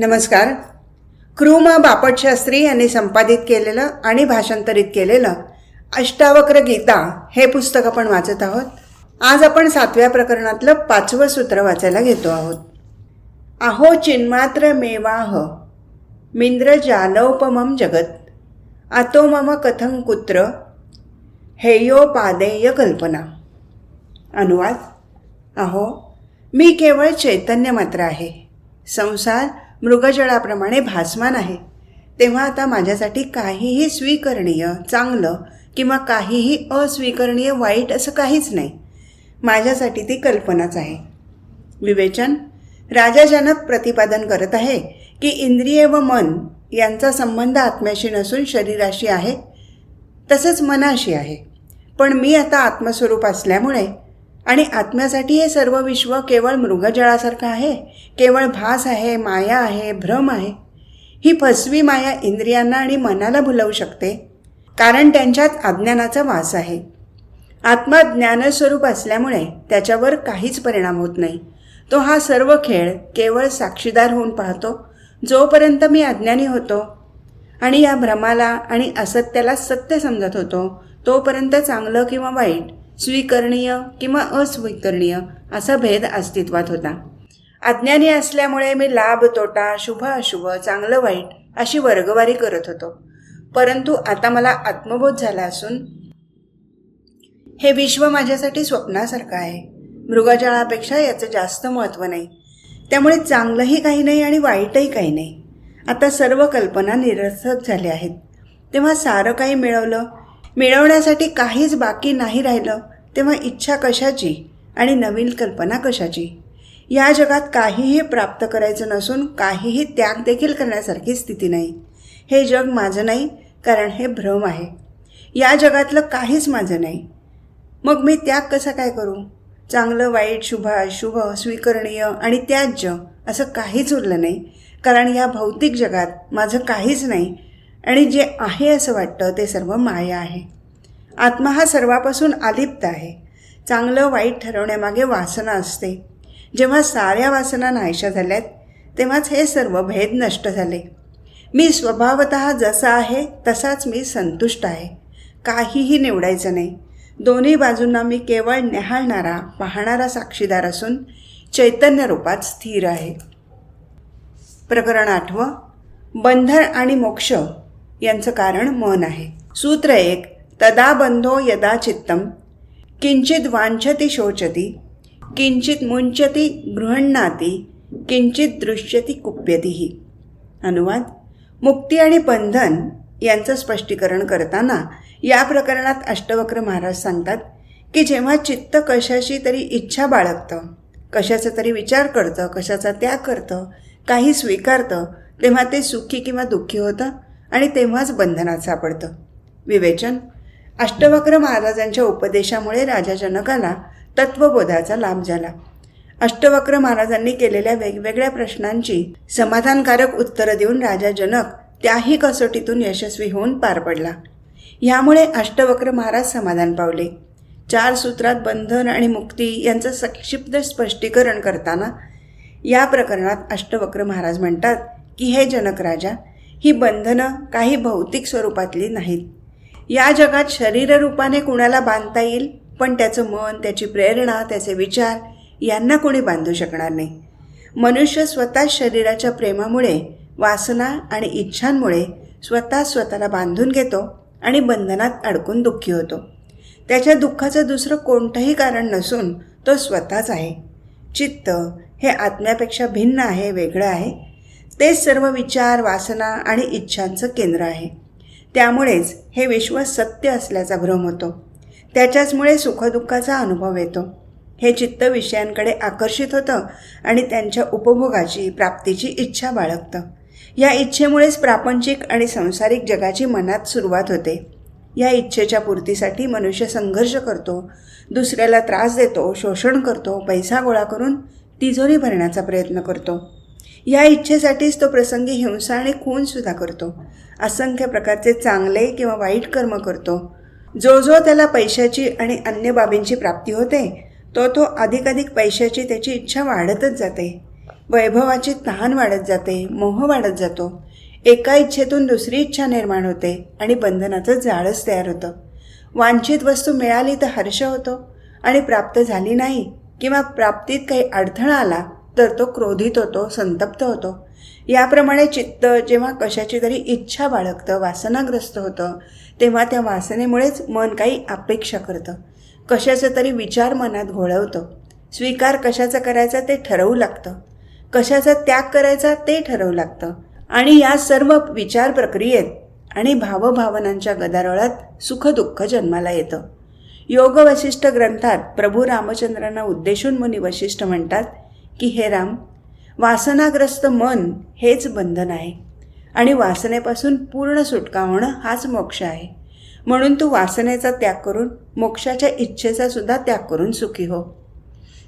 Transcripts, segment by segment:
नमस्कार. क्रूम बापटशास्त्री यांनी संपादित केलेलं आणि भाषांतरित केलेलं अष्टावक्र गीता हे पुस्तक आपण वाचत आहोत. आज आपण सातव्या प्रकरणातलं पाचवं सूत्र वाचायला घेतो आहोत. अहो चिन्मात्र मेवाह मिंद्र जालोपमम जगत आतो मम कथं कुत्र हेयोपादेय कल्पना. अनुवाद अहो मी केवळ चैतन्य मात्र आहे. संसार मृगजळाप्रमाणे भासमान आहे. तेव्हा आता माझ्यासाठी काहीही स्वीकरणीय चांगलं किंवा काहीही अस्वीकरणीय वाईट असं काहीच नाही. माझ्यासाठी ती कल्पनाच आहे. विवेचन राजा जनक प्रतिपादन करत आहे की इंद्रिय व मन यांचा संबंध आत्म्याशी नसून शरीराशी आहे तसंच मनाशी आहे. पण मी आता आत्मस्वरूप असल्यामुळे आणि आत्म्यासाठी हे सर्व विश्व केवळ मृगजळासारखं आहे केवळ भास आहे माया आहे भ्रम आहे. ही फसवी माया इंद्रियांना आणि मनाला भुलवू शकते कारण त्यांच्यात अज्ञानाचा वास आहे. आत्मा ज्ञानस्वरूप असल्यामुळे त्याच्यावर काहीच परिणाम होत नाही. तो हा सर्व खेळ केवळ साक्षीदार होऊन पाहतो जोपर्यंत मी अज्ञानी होतो आणि या भ्रमाला आणि असत्याला सत्य समजत होतो तोपर्यंत चांगलं किंवा वाईट स्वीकरणीय किंवा अस्वीकरणीय असा भेद अस्तित्वात होता. अज्ञानी असल्यामुळे मी लाभ तोटा शुभ अशुभ चांगलं वाईट अशी वर्गवारी करत होतो. परंतु आता मला आत्मबोध झाला असून हे विश्व माझ्यासाठी स्वप्नासारखं आहे. मृगजळापेक्षा याचं जास्त महत्त्व नाही. त्यामुळे चांगलंही काही नाही आणि वाईटही काही नाही. आता सर्व कल्पना निरर्थक झाल्या आहेत. तेव्हा सारं काही मिळवलं मिळवण्यासाठी काहीच बाकी नाही राहिलं तेव्हा इच्छा कशाची आणि नवीन कल्पना कशाची? या जगात काहीही प्राप्त करायचं नसून काहीही त्याग देखील करण्यासारखी स्थिती नाही. हे जग माझं नाही कारण हे भ्रम आहे. या जगातलं काहीच माझं नाही. मग मी त्याग कसा काय करू? चांगलं वाईट शुभ अशुभ स्वीकरणीय आणि त्याज्य असं काहीच उरलं नाही कारण या भौतिक जगात माझं काहीच नाही आणि जे आहे असं वाटतं ते सर्व माया आहे. आत्मा हा सर्वापासून आलिप्त आहे. चांगलं वाईट ठरवण्यामागे वासना असते. जेव्हा साऱ्या वासना नाहीशा झाल्यात तेव्हाच हे सर्व भेद नष्ट झाले. मी स्वभावत जसा आहे तसाच मी संतुष्ट आहे. काहीही निवडायचं नाही. दोन्ही बाजूंना मी केवळ न्याहाळणारा पाहणारा साक्षीदार असून चैतन्य रूपात स्थिर आहे. प्रकरण आठवं बंधन आणि मोक्ष यांचं कारण मन आहे. सूत्र एक तदा बंधो यदा चित्तम। किंचित वांछती शोचती किंचित मुंचती गृहणाती किंचित दृश्यती कुप्यतीही अनुवाद। मुक्ती आणि बंधन यांचं स्पष्टीकरण करताना या प्रकरणात अष्टवक्र महाराज सांगतात की जेव्हा चित्त कशाशी तरी इच्छा बाळगतं कशाचा तरी विचार करतं कशाचा त्याग करतं काही स्वीकारतं तेव्हा ते सुखी किंवा दुःखी होतं आणि तेव्हाच बंधनात सापडतं. विवेचन. अष्टवक्र महाराजांच्या उपदेशामुळे राजा जनकाला तत्वबोधाचा लाभ झाला. अष्टवक्र महाराजांनी केलेल्या वेगवेगळ्या प्रश्नांची समाधानकारक उत्तरं देऊन राजा जनक त्याही कसोटीतून यशस्वी होऊन पार पडला. ह्यामुळे अष्टवक्र महाराज समाधान पावले. चार सूत्रात बंधन आणि मुक्ती यांचं संक्षिप्त स्पष्टीकरण करताना या प्रकरणात अष्टवक्र महाराज म्हणतात की हे जनक राजा ही बंधनं काही भौतिक स्वरूपातली नाहीत. या जगात शरीररूपाने कुणाला बांधता येईल पण त्याचं मन त्याची प्रेरणा त्याचे विचार यांना कोणी बांधू शकणार नाही. मनुष्य स्वतः शरीराच्या प्रेमामुळे वासना आणि इच्छांमुळे स्वतः स्वतःला बांधून घेतो आणि बंधनात अडकून दुःखी होतो. त्याच्या दुःखाचं दुसरं कोणतंही कारण नसून तो स्वतःच आहे. चित्त हे आत्म्यापेक्षा भिन्न आहे वेगळं आहे. तेच सर्व विचार वासना आणि इच्छांचं केंद्र आहे. त्यामुळेच हे विश्व सत्य असल्याचा भ्रम होतो. त्याच्याचमुळे सुखदुःखाचा अनुभव येतो. हे चित्त विषयांकडे आकर्षित होतं आणि त्यांच्या उपभोगाची प्राप्तीची इच्छा बाळगतं. या इच्छेमुळेच प्रापंचिक आणि संसारिक जगाची मनात सुरुवात होते. या इच्छेच्या पूर्तीसाठी मनुष्य संघर्ष करतो दुसऱ्याला त्रास देतो शोषण करतो पैसा गोळा करून तिजोरी भरण्याचा प्रयत्न करतो. या इच्छेसाठीच तो प्रसंगी हिंसा आणि खूनसुद्धा करतो. असंख्य प्रकारचे चांगले किंवा वाईट कर्म करतो. जो जो त्याला पैशाची आणि अन्य बाबींची प्राप्ती होते तो तो अधिकाधिक पैशाची त्याची इच्छा वाढतच जाते. वैभवाची तहान वाढत जाते मोह वाढत जातो. एका इच्छेतून दुसरी इच्छा निर्माण होते आणि बंधनाचं जाळच तयार होतं. वांछित वस्तू मिळाली तर हर्ष होतो आणि प्राप्त झाली नाही किंवा प्राप्तीत काही अडथळा आला तर तो क्रोधित होतो संतप्त होतो. याप्रमाणे चित्त जेव्हा कशाची तरी इच्छा बाळगतं वासनाग्रस्त होतं तेव्हा त्या वासनेमुळेच मन काही अपेक्षा करतं. कशाचा तरी विचार मनात घोळवतं. स्वीकार कशाचा करायचा ते ठरवू लागतं. कशाचा त्याग करायचा ते ठरवू लागतं. आणि या सर्व विचार प्रक्रियेत आणि भावभावनांच्या गदारोळात सुखदुःख जन्माला येतं. योग वशिष्ठ ग्रंथात प्रभू रामचंद्रांना उद्देशून मुनी वशिष्ठ म्हणतात की हे राम वासनाग्रस्त मन हेच बंधन आहे. आणि वासनेपासून पूर्ण सुटका होणं हाच मोक्ष आहे. म्हणून तू वासनेचा त्याग करून मोक्षाच्या इच्छेचा सुद्धा त्याग करून सुखी हो.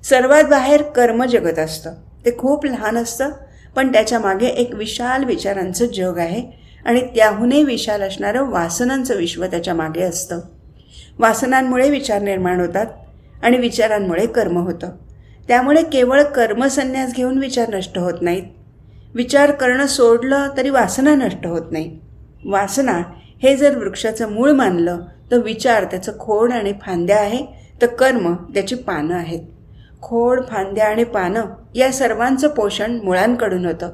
सर्वात बाहेर कर्म जगत असतं. ते खूप लहान असतं पण त्याच्यामागे एक विशाल विचारांचं जग आहे आणि त्याहूनही विशाल असणारं वासनांचं विश्व त्याच्यामागे असतं. वासनांमुळे विचार निर्माण होतात आणि विचारांमुळे कर्म होतं. त्यामुळे केवळ कर्मसन्यास घेऊन विचार नष्ट होत नाहीत. विचार करणं सोडलं तरी वासना नष्ट होत नाही. वासना हे जर वृक्षाचं मूळ मानलं तर विचार त्याचं खोड आणि फांद्या आहे तर कर्म त्याची पानं आहेत. खोड फांद्या आणि पानं या सर्वांचं पोषण मुळांकडून होतं.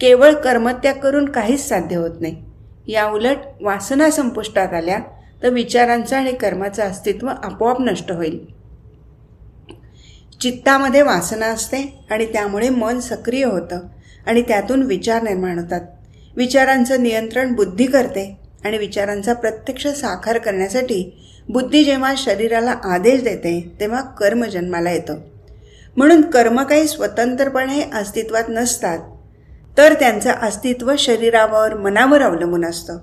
केवळ कर्मत्याग करून काहीच साध्य होत नाही. या उलट वासना संपुष्टात आल्या तर विचारांचं आणि कर्माचं अस्तित्व आपोआप नष्ट होईल. चित्तामध्ये वासना असते आणि त्यामुळे मन सक्रिय होतं आणि त्यातून विचार निर्माण होतात. विचारांचं नियंत्रण बुद्धी करते आणि विचारांचा प्रत्यक्ष साकार करण्यासाठी बुद्धी जेव्हा शरीराला आदेश देते तेव्हा कर्म जन्माला येतं. म्हणून कर्म काही स्वतंत्रपणे अस्तित्वात नसतात तर त्यांचं अस्तित्व शरीरावर मनावर अवलंबून असतं.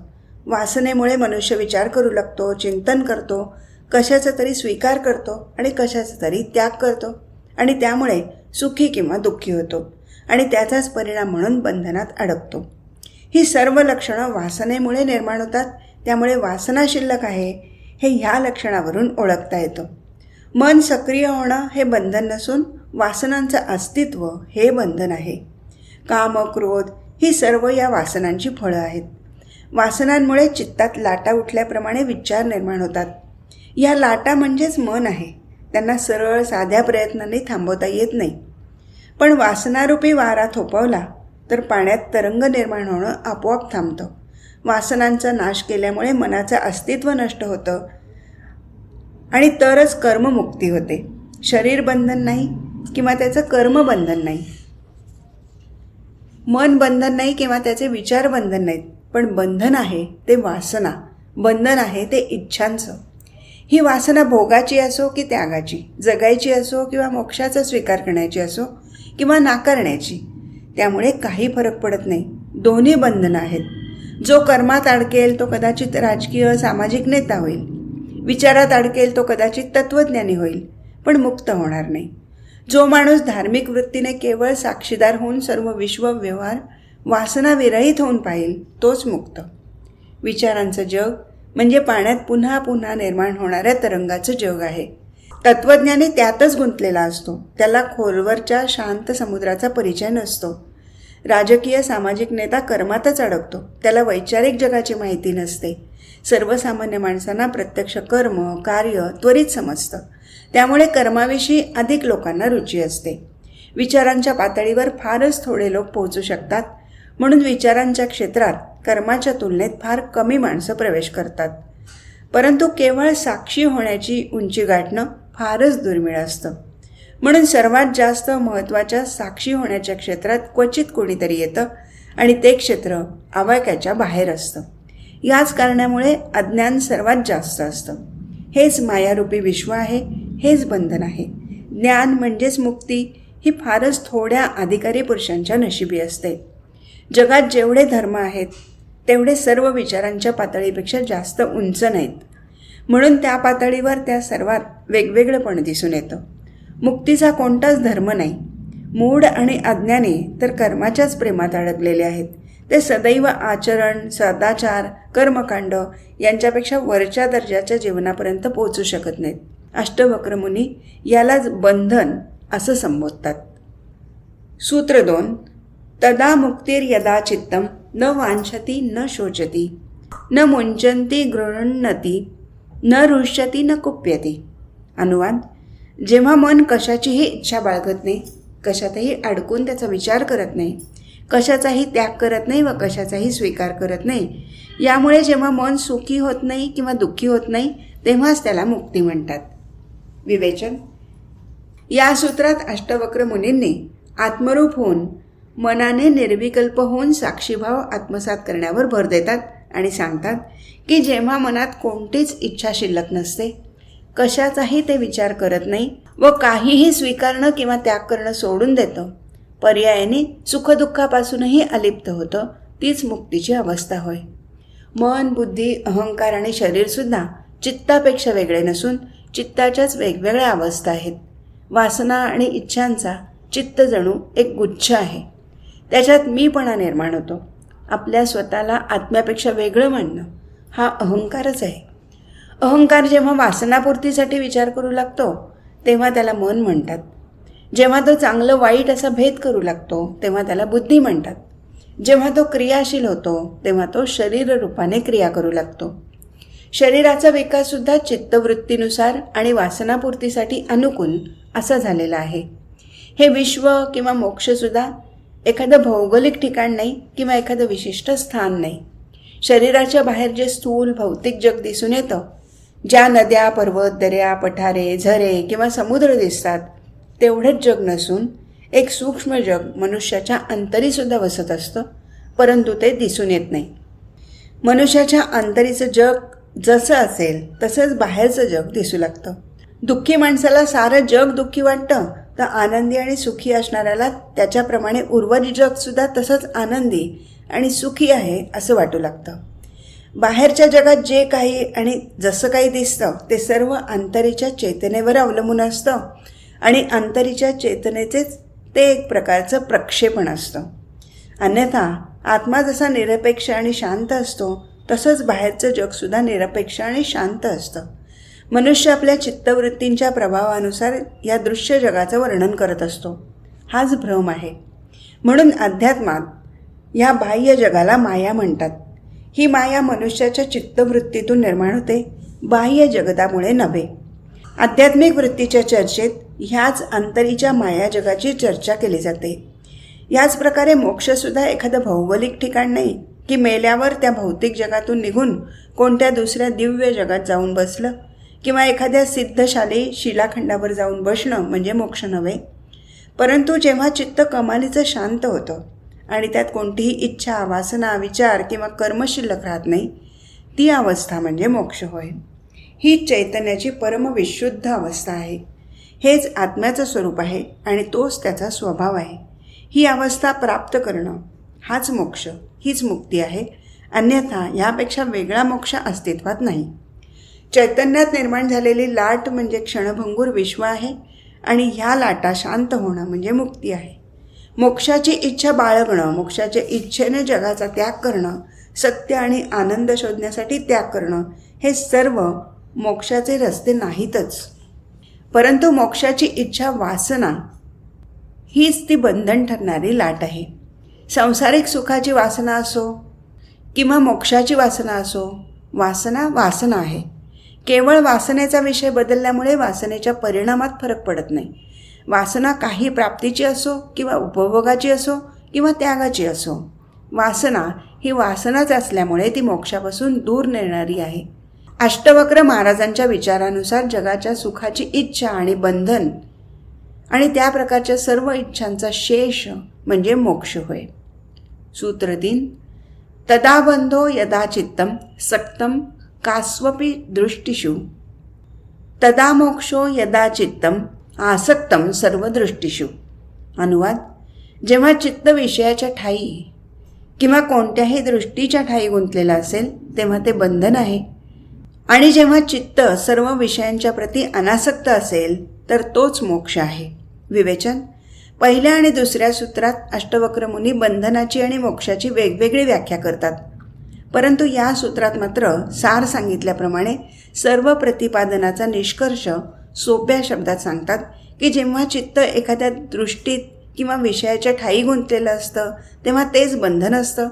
वासनेमुळे मनुष्य विचार करू लागतो चिंतन करतो कशाचा तरी स्वीकार करतो आणि कशाचा तरी त्याग करतो. आणि त्यामुळे सुखी किंवा दुःखी होतो. आणि त्याचाच परिणाम म्हणून बंधनात अडकतो. ही सर्व लक्षणं वासनेमुळे निर्माण होतात. त्यामुळे वासना शिल्लक आहे हे ह्या लक्षणावरून ओळखता येतं. मन सक्रिय होणं हे बंधन नसून वासनांचं अस्तित्व हे बंधन आहे. काम क्रोध ही सर्व या वासनांची फळं आहेत. वासनांमुळे चित्तात लाटा उठल्याप्रमाणे विचार निर्माण होतात. या लाटा म्हणजेच मन आहे. त्यांना सरळ साध्या प्रयत्नांनी थांबवता येत नाही. पण वासनारूपी वारा थोपवला तर पाण्यात तरंग निर्माण होणं आपोआप थांबतं. वासनांचा नाश केल्यामुळे मनाचं अस्तित्व नष्ट होतं आणि तरच कर्ममुक्ती होते. शरीर बंधन नाही किंवा त्याचं कर्म बंधन नाही. मन बंधन नाही किंवा त्याचे विचार बंधन नाहीत. पण बंधन आहे ते वासना. बंधन आहे ते इच्छांचं. ही वासना भोगाची असो की त्यागाची जगायची असो किंवा मोक्षाचा स्वीकार करण्याची असो किंवा नाकारण्याची त्यामुळे काही फरक पडत नाही. दोन्ही बंधनं आहेत. जो कर्मात अडकेल तो कदाचित राजकीय सामाजिक नेता होईल. विचारात अडकेल तो कदाचित तत्त्वज्ञानी होईल पण मुक्त होणार नाही. जो माणूस धार्मिक वृत्तीने केवळ साक्षीदार होऊन सर्व विश्व व्यवहार वासना विरहित होऊन पाहिल तोच मुक्त. विचारांचं जग म्हणजे पाण्यात पुन्हा पुन्हा निर्माण होणाऱ्या तरंगाचं जग आहे. तत्वज्ञानी त्यातच गुंतलेला असतो. त्याला खोलवरच्या शांत समुद्राचा परिचय नसतो. राजकीय सामाजिक नेता कर्मातच अडकतो. त्याला वैचारिक जगाची माहिती नसते. सर्वसामान्य माणसांना प्रत्यक्ष कर्म कार्य त्वरित समजतं. त्यामुळे कर्माविषयी अधिक लोकांना रुची असते. विचारांच्या पातळीवर फारच थोडे लोक पोहोचू शकतात. म्हणून विचारांच्या क्षेत्रात कर्माच्या तुलनेत फार कमी माणसं प्रवेश करतात. परंतु केवळ साक्षी होण्याची उंची गाठणं फारच दुर्मिळ असतं. म्हणून सर्वात जास्त महत्त्वाच्या साक्षी होण्याच्या क्षेत्रात क्वचित कोणीतरी येतं आणि ते क्षेत्र आवाक्याच्या बाहेर असतं. याच कारणामुळे अज्ञान सर्वात जास्त असतं. हेच मायारूपी विश्व आहे हेच बंधन आहे. ज्ञान म्हणजेच मुक्ती ही फारच थोड्या अधिकारी पुरुषांच्या नशिबी असते. जगात जेवढे धर्म आहेत तेवढे सर्व विचारांच्या पातळीपेक्षा जास्त उंच नाहीत. म्हणून त्या पातळीवर त्या सर्वात वेगवेगळेपण दिसून येतं. मुक्तीचा कोणताच धर्म नाही. मूढ आणि अज्ञानी तर कर्माच्याच प्रेमात अडकलेले आहेत. ते सदैव आचरण सदाचार कर्मकांड यांच्यापेक्षा वरच्या दर्जाच्या जीवनापर्यंत पोहोचू शकत नाहीत. अष्टवक्रमुनी यालाच बंधन असं संबोधतात. सूत्र दोन तदा मुक्तीर यदा चित्तम न वांछती न शोचती। न मुंचंती गृहण्णती न रुष्यती न कुप्यती। अनुवाद जेव्हा मन कशाचीही इच्छा बाळगत नाही कशातही अडकून त्याचा विचार करत नाही कशाचाही त्याग करत नाही व कशाचाही स्वीकार करत नाही यामुळे जेव्हा मन सुखी होत नाही किंवा दुःखी होत नाही तेव्हाच त्याला मुक्ती म्हणतात. विवेचन या सूत्रात अष्टवक्र मुनींनी आत्मरूप होऊन मनाने निर्विकल्प होऊन साक्षीभाव आत्मसात करण्यावर भर देतात आणि सांगतात की जेव्हा मनात कोणतीच इच्छा शिल्लक नसते कशाचाही ते विचार करत नाही व काहीही स्वीकारणं किंवा त्याग करणं सोडून देतं पर्यायाने सुखदुःखापासूनही अलिप्त होतं तीच मुक्तीची अवस्था होय. मन बुद्धी अहंकार आणि शरीरसुद्धा चित्तापेक्षा वेगळे नसून चित्ताच्याच वेगवेगळ्या अवस्था आहेत. वासना आणि इच्छांचा चित्त जणू एक गुच्छ आहे. त्याच्यात मीपणा निर्माण होतो. आपल्या स्वतःला आत्म्यापेक्षा वेगळं म्हणणं हा अहंकारच आहे. अहंकार जेव्हा वासनापूर्तीसाठी विचार करू लागतो तेव्हा त्याला मन म्हणतात. जेव्हा तो चांगलं वाईट असा भेद करू लागतो तेव्हा त्याला बुद्धी म्हणतात. जेव्हा तो क्रियाशील होतो तेव्हा तो शरीर रूपाने क्रिया करू लागतो. शरीराचा विकाससुद्धा चित्तवृत्तीनुसार आणि वासनापूर्तीसाठी अनुकूल असा झालेला आहे. हे विश्व किंवा मोक्षसुद्धा एखादं भौगोलिक ठिकाण नाही किंवा एखादं विशिष्ट स्थान नाही. शरीराच्या बाहेर जे स्थूल भौतिक जग दिसून येतं ज्या नद्या पर्वत दर्या पठारे झरे किंवा समुद्र दिसतात तेवढंच जग नसून एक सूक्ष्म जग मनुष्याच्या अंतरीसुद्धा वसत असतं परंतु ते दिसून येत नाही. मनुष्याच्या अंतरीचं जग जसं असेल तसंच बाहेरचं जग दिसू लागतं. दुःखी माणसाला सारं जग दुःखी वाटतं तर आनंदी आणि सुखी असणाऱ्याला त्याच्याप्रमाणे उर्वरित जगसुद्धा तसंच आनंदी आणि सुखी आहे असं वाटू लागतं. बाहेरच्या जगात जे काही आणि जसं काही दिसतं ते सर्व अंतरीच्या चेतनेवर अवलंबून असतं आणि अंतरीच्या चेतनेचेच ते एक प्रकारचं प्रक्षेपण असतं. अन्यथा आत्मा जसा निरपेक्ष आणि शांत असतो तसंच बाहेरचं जगसुद्धा निरपेक्ष आणि शांत असतं. मनुष्य आपल्या चित्तवृत्तींच्या प्रभावानुसार या दृश्य जगाचं वर्णन करत असतो. हाच भ्रम आहे. म्हणून अध्यात्मात या बाह्य जगाला माया म्हणतात. ही माया मनुष्याच्या चित्तवृत्तीतून निर्माण होते बाह्य जगतामुळे नव्हे. आध्यात्मिक वृत्तीच्या चर्चेत ह्याच अंतरीच्या माया जगाची चर्चा केली जाते. याच प्रकारे मोक्षसुद्धा एखादं भौगोलिक ठिकाण नाही की मेल्यावर त्या भौतिक जगातून निघून कोणत्या दुसऱ्या दिव्य जगात जाऊन बसलं किंवा एखाद्या सिद्धशाली शिलाखंडावर जाऊन बसणं म्हणजे मोक्ष नव्हे. परंतु जेव्हा चित्त कमालीचं शांत होतं आणि त्यात कोणतीही इच्छा वासना विचार किंवा कर्म शिल्लक राहत नाही ती अवस्था म्हणजे मोक्ष होय. ही चैतन्याची परमविशुद्ध अवस्था आहे. हेच आत्म्याचं स्वरूप आहे आणि तोच त्याचा स्वभाव आहे. ही अवस्था प्राप्त करणं हाच मोक्ष हीच मुक्ती आहे. अन्यथा यापेक्षा वेगळा मोक्ष अस्तित्वात नाही. चैतन्यात निर्माण झालेली लाट म्हणजे क्षणभंगूर विश्व आहे आणि ह्या लाटा शांत होणं म्हणजे मुक्ती आहे. मोक्षाची इच्छा बाळगणं मोक्षाच्या इच्छेने जगाचा त्याग करणं सत्य आणि आनंद शोधण्यासाठी त्याग करणं हे सर्व मोक्षाचे रस्ते नाहीतच. परंतु मोक्षाची इच्छा वासना हीच ती बंधन ठरणारी लाट आहे. सांसारिक सुखाची वासना असो किंवा मोक्षाची वासना असो वासना वासना आहे. केवळ वासनेचा विषय बदलल्यामुळे वासनेच्या परिणामात फरक पडत नाही. वासना काही प्राप्तीची असो किंवा उपभोगाची असो किंवा त्यागाची असो वासना ही वासनाच असल्यामुळे ती मोक्षापासून दूर नेणारी आहे. अष्टवक्र महाराजांच्या विचारानुसार जगाच्या सुखाची इच्छा आणि बंधन आणि त्या प्रकारच्या सर्व इच्छांचा शेष म्हणजे मोक्ष होय. सूत्र तीन तदा बंधो यदा चित्तम सक्तम कास्वपी दृष्टिषु तदा मोक्षो यदा चित्तम आसक्तम सर्व दृष्टिषु अनुवाद जेव्हा चित्त विषयाच्या ठाई किंवा कोणत्याही दृष्टीच्या ठाई गुंतलेला असेल तेव्हा ते बंधन आहे. आणि जेव्हा चित्त सर्व विषयांच्या प्रती अनासक्त असेल तर तोच मोक्ष आहे. विवेचन पहिल्या आणि दुसऱ्या सूत्रात अष्टवक्र मुनी बंधनाची आणि मोक्षाची वेगवेगळी व्याख्या करतात. परंतु या सूत्रात मात्र सार सांगितल्याप्रमाणे सर्व प्रतिपादनाचा निष्कर्ष सोप्या शब्दात सांगतात की जेव्हा चित्त एखाद्या दृष्टीत किंवा विषयाच्या ठाई गुंतलेलं असतं तेव्हा तेच बंधन असतं.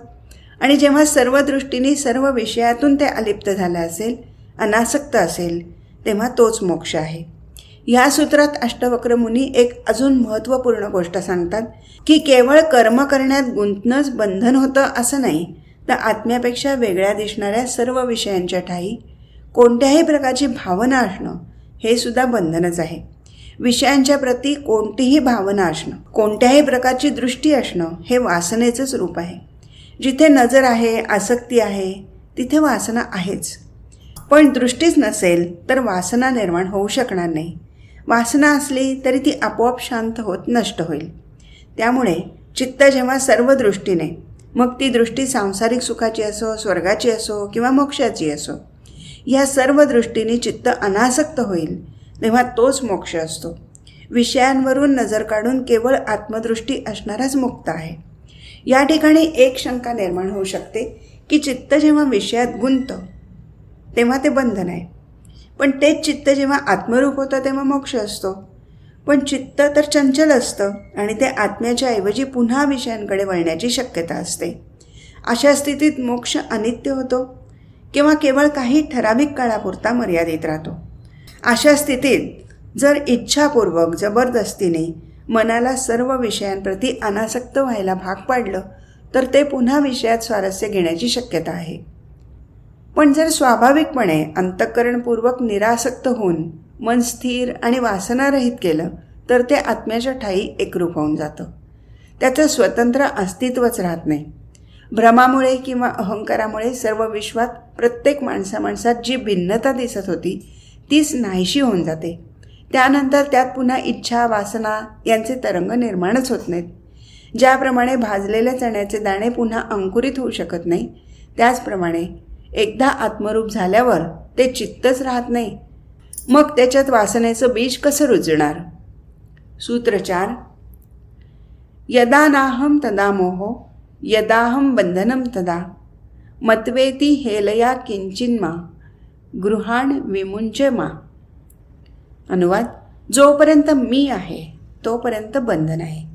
आणि जेव्हा सर्व दृष्टीने सर्व विषयातून ते अलिप्त झालं असेल अनासक्त असेल तेव्हा तोच मोक्ष आहे. या सूत्रात अष्टवक्र मुनी एक अजून महत्त्वपूर्ण गोष्ट सांगतात की केवळ कर्म करण्यात गुंतणंच बंधन होतं असं नाही तर आत्म्यापेक्षा वेगळ्या दिसणाऱ्या सर्व विषयांच्या ठाई कोणत्याही प्रकारची भावना असणं हे सुद्धा बंधनच आहे. विषयांच्या प्रती कोणतीही भावना असणं कोणत्याही प्रकारची दृष्टी असणं हे वासनेचंच रूप आहे. जिथे नजर आहे आसक्ती आहे तिथे वासना आहेच. पण दृष्टीच नसेल तर वासना निर्माण होऊ शकणार नाही. वासना असली तरी ती आपोआप शांत होत नष्ट होईल. त्यामुळे चित्त जेव्हा सर्व दृष्टीने मग ती दृष्टी सांसारिक सुखाची असो स्वर्गाची असो किंवा मोक्षाची असो. या सर्व दृष्टीने चित्त अनासक्त होईल तेव्हा तोच मोक्ष असतो. विषयांवरून नजर काढून केवळ आत्मदृष्टी असणाराच मुक्त आहे. या ठिकाणी एक शंका निर्माण होऊ शकते की चित्त जेव्हा विषयात गुंतं तेव्हा ते बंधन आहे. पण तेच चित्त जेव्हा आत्मरूप होतं तेव्हा मोक्ष असतो. पण चित्त तर चंचल असतं आणि ते आत्म्याच्या ऐवजी पुन्हा विषयांकडे वळण्याची शक्यता असते. अशा स्थितीत मोक्ष अनित्य होतो किंवा केवळ काही ठराविक काळापुरता मर्यादित राहतो. अशा स्थितीत जर इच्छापूर्वक जबरदस्तीने मनाला सर्व विषयांप्रती अनासक्त व्हायला भाग पाडलं तर ते पुन्हा विषयात स्वारस्य घेण्याची शक्यता आहे. पण जर स्वाभाविकपणे अंतःकरणपूर्वक निरासक्त होऊन मन स्थिर आणि वासनारहित केलं तर ते आत्म्याच्या ठाई एकरूप होऊन जातं. त्याचं स्वतंत्र अस्तित्वच राहत नाही. भ्रमामुळे किंवा अहंकारामुळे सर्व विश्वात प्रत्येक माणसा माणसात जी भिन्नता दिसत होती तीच नाहीशी होऊन जाते. त्यानंतर त्यात पुन्हा इच्छा वासना यांचे तरंग निर्माणच होत नाहीत. ज्याप्रमाणे भाजलेल्या चण्याचे दाणे पुन्हा अंकुरित होऊ शकत नाही त्याचप्रमाणे एकदा आत्मरूप झाल्यावर ते चित्तच राहत नाही. मग त्याच्यात वासनेचं बीज कसं रुजणार? सूत्रचार यदा नाहम तदा मोहो यदाहम बंधनम तदा मत्वेती हेलया किंचिन्मा गृहाण विमुंच मा. अनुवाद जोपर्यंत मी आहे तोपर्यंत बंधन आहे.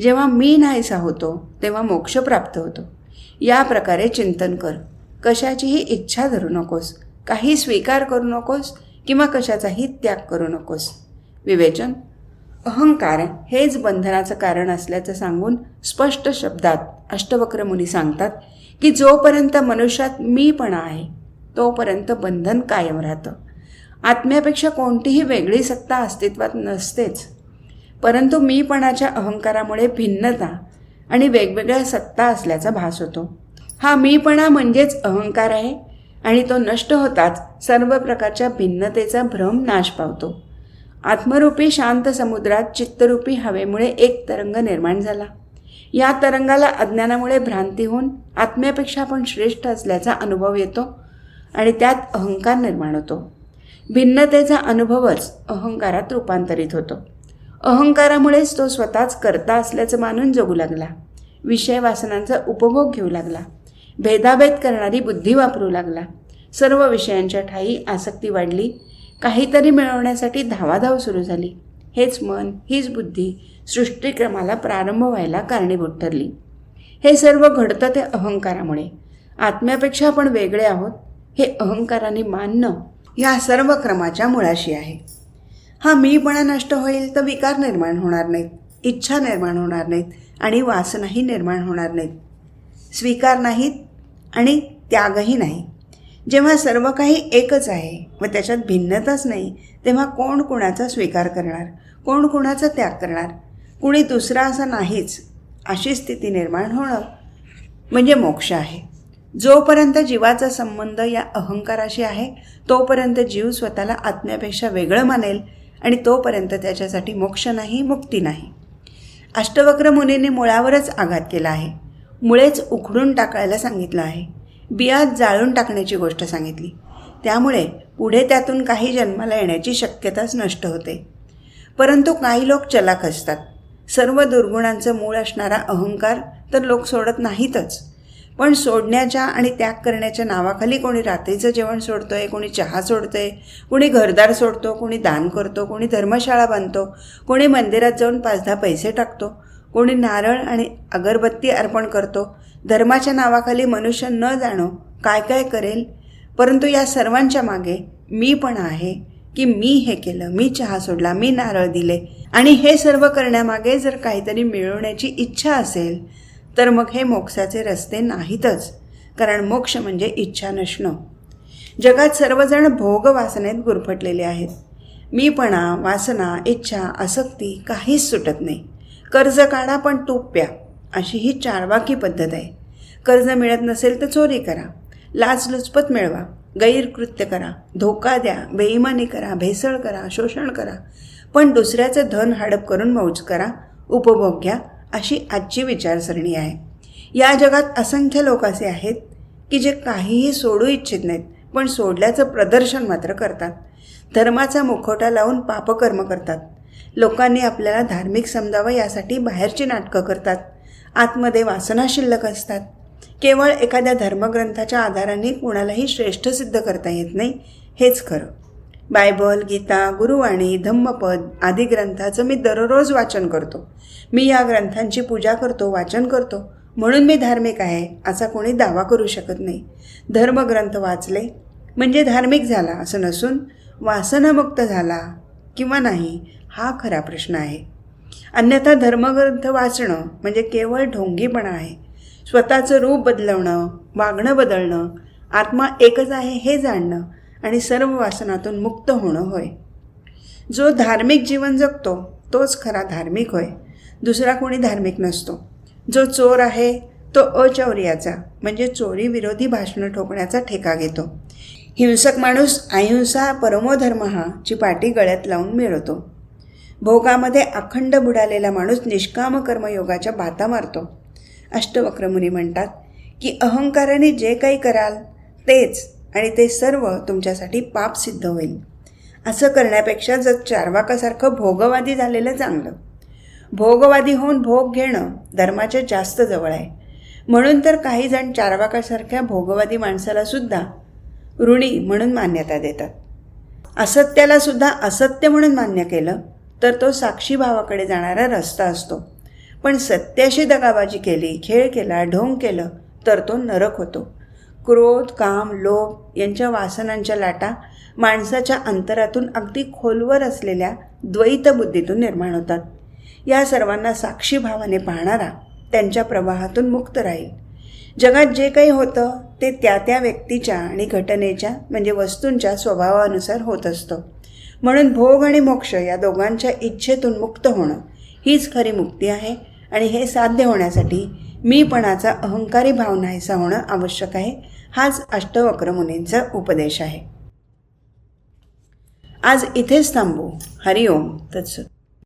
जेव्हा मी नाहीसा होतो तेव्हा मोक्ष प्राप्त होतो. या प्रकारे चिंतन कर. कशाचीही इच्छा धरू नकोस. काही स्वीकार करू नकोस. किंवा कशाचाही त्याग करू नकोस. विवेचन अहंकार हेच बंधनाचं कारण असल्याचं सांगून स्पष्ट शब्दात अष्टवक्र मुनी सांगतात की जोपर्यंत मनुष्यात मीपणा आहे तोपर्यंत बंधन कायम राहतं. आत्म्यापेक्षा कोणतीही वेगळी सत्ता अस्तित्वात नसतेच. परंतु मीपणाच्या अहंकारामुळे भिन्नता आणि वेगवेगळ्या सत्ता असल्याचा भास होतो. हा मीपणा म्हणजेच अहंकार आहे आणि तो नष्ट होताच सर्व प्रकारच्या भिन्नतेचा भ्रम नाश पावतो. आत्मरूपी शांत समुद्रात चित्तरूपी हवेमुळे एक तरंग निर्माण झाला. या तरंगाला अज्ञानामुळे भ्रांती होऊन आत्म्यापेक्षा आपण श्रेष्ठ असल्याचा अनुभव येतो आणि त्यात अहंकार निर्माण होतो. भिन्नतेचा अनुभवच अहंकारात रूपांतरित होतो. अहंकारामुळेच तो स्वतःच करता असल्याचं मानून जगू लागला. विषय वासनांचा उपभोग घेऊ लागला. भेदाभेद करणारी बुद्धी वापरू लागला. सर्व विषयांच्या ठाई आसक्ती वाढली. काहीतरी मिळवण्यासाठी धावाधाव सुरू झाली. हेच मन हीच बुद्धी सृष्टिक्रमाला प्रारंभ व्हायला कारणीभूत ठरली. हे सर्व घडतं ते अहंकारामुळे. आत्म्यापेक्षा आपण वेगळे आहोत हे अहंकाराने मानणं या सर्व क्रमाच्या मुळाशी आहे. हा मीपणा नष्ट होईल तर विकार निर्माण होणार नाहीत इच्छा निर्माण होणार नाहीत आणि वासनाही निर्माण होणार नाहीत. स्वीकार नाहीत आणि त्यागही नाही. जेव्हा सर्व काही एकच आहे व त्याच्यात भिन्नताच नाही तेव्हा कोण कुणाचा स्वीकार करणार? कोण कुणाचा त्याग करणार? कुणी दुसरा असा नाहीच अशी स्थिती निर्माण होणं म्हणजे मोक्ष आहे. जोपर्यंत जीवाचा संबंध या अहंकाराशी आहे तोपर्यंत जीव स्वतःला आत्म्यापेक्षा वेगळं मानेल आणि तोपर्यंत त्याच्यासाठी मोक्ष नाही मुक्ती नाही. अष्टवक्र मुनीने मुळावरच आघात केला आहे. मुळेच उखडून टाकायला सांगितलं आहे. बियात जाळून टाकण्याची गोष्ट सांगितली. त्यामुळे पुढे त्यातून काही जन्माला येण्याची शक्यताच नष्ट होते. परंतु काही लोक चलाख असतात. सर्व दुर्गुणांचं मूळ असणारा अहंकार तर लोक सोडत नाहीतच. पण सोडण्याच्या आणि त्याग करण्याच्या नावाखाली कोणी रात्रीचं जेवण सोडतो आहे कोणी चहा सोडतो आहे कोणी घरदार सोडतो कोणी दान करतो कोणी धर्मशाळा बांधतो कोणी मंदिरात जाऊन पाच दहा पैसे टाकतो कोणी नारळ आणि अगरबत्ती अर्पण करतो धर्माच्या नावाखाली मनुष्य न जाणो काय काय करेल? परंतु या सर्वांच्या मागे मी पण आहे की मी हे केलं मी चहा सोडला मी नारळ दिले. आणि हे सर्व करण्यामागे जर काहीतरी मिळवण्याची इच्छा असेल तर मग हे मोक्षाचे रस्ते नाहीतच कारण मोक्ष म्हणजे इच्छा नसणं जगात सर्वजण भोग वासनेत गुरफटलेले आहेत. मीपणा वासना इच्छा आसक्ती काहीच सुटत नाही. कर्ज काढा पण तूप प्या. अशी ही चारवाकी पद्धत आहे. कर्ज मिळत नसेल तर चोरी करा. लाचलुचपत मिळवा. गैरकृत्य करा. धोका द्या. बेईमानी करा. भेसळ करा. शोषण करा. पण दुसऱ्याचं धन हडप करून मौज करा. उपभोग घ्या. अशी आजची विचारसरणी आहे. या जगात असंख्य लोक असे आहेत की जे काहीही सोडू इच्छित नाहीत पण सोडल्याचं प्रदर्शन मात्र करतात. धर्माचा मुखवटा लावून पापकर्म करतात. लोकांनी आपल्याला धार्मिक समजावं यासाठी बाहेरची नाटकं करतात. आतमध्ये वासना शिल्लक असतात. केवळ एखाद्या धर्मग्रंथाच्या आधाराने कुणालाही श्रेष्ठ सिद्ध करता येत नाही हेच खरं. बायबल गीता गुरुवाणी धम्मपद आदी ग्रंथाचं मी दररोज वाचन करतो. मी या ग्रंथांची पूजा करतो वाचन करतो. म्हणून मी धार्मिक आहे असा कोणी दावा करू शकत नाही. धर्मग्रंथ वाचले म्हणजे धार्मिक झाला असं नसून वासनामुक्त झाला किंवा नाही हा खरा प्रश्न आहे. अन्यथा धर्मग्रंथ वाचणं म्हणजे केवळ ढोंगीपणा आहे. स्वतःचं रूप बदलवणं वागणं बदलणं आत्मा एकच आहे हे जाणणं आणि सर्व वासनातून मुक्त होणं होय. जो धार्मिक जीवन जगतो तोच खरा धार्मिक होय. दुसरा कोणी धार्मिक नसतो. जो चोर आहे तो अचौर्याचा म्हणजे चोरी विरोधी भाषणं ठोकण्याचा ठेका घेतो. हिंसक माणूस अहिंसा परमोधर्म हा ची पाटी गळ्यात लावून मिळवतो. भोगामध्ये अखंड बुडालेला माणूस निष्काम कर्मयोगाच्या बाता मारतो. अष्टवक्रमुनी म्हणतात की अहंकाराने जे काही कराल तेच आणि ते सर्व तुमच्यासाठी पाप सिद्ध होईल. असं करण्यापेक्षा जर चारवाकासारखं भोगवादी झालेलं चांगलं. भोगवादी होऊन भोग घेणं धर्माच्या जास्त जवळ आहे. म्हणून तर काही जण चारवाकासारख्या भोगवादी माणसाला सुद्धा ऋणी म्हणून मान्यता देतात. असत्याला सुद्धा असत्य म्हणून मान्य केलं तर तो साक्षी भावाकडे जाणारा रस्ता असतो. पण सत्याशी दगाबाजी केली खेळ केला ढोंग केलं तर तो नरक होतो. क्रोध काम लोभ यांच्या वासनांच्या लाटा माणसाच्या अंतरातून अगदी खोलवर असलेल्या द्वैत बुद्धीतून निर्माण होतात. या सर्वांना साक्षी भावाने पाहणारा त्यांच्या प्रवाहातून मुक्त राहील. जगात जे काही होतं ते त्या त्या व्यक्तीच्या आणि घटनेच्या म्हणजे वस्तूंच्या स्वभावानुसार होत असतं. म्हणून भोग आणि मोक्ष या दोघांच्या इच्छेतून मुक्त होणं हीच खरी मुक्ती आहे आणि हे साध्य होण्यासाठी मीपणाचा अहंकारी भाव नाहीसा होणं आवश्यक आहे. हाच अष्टवक्र मुनींचा उपदेश आहे. आज इथेच थांबू. हरिओम. तत्सत.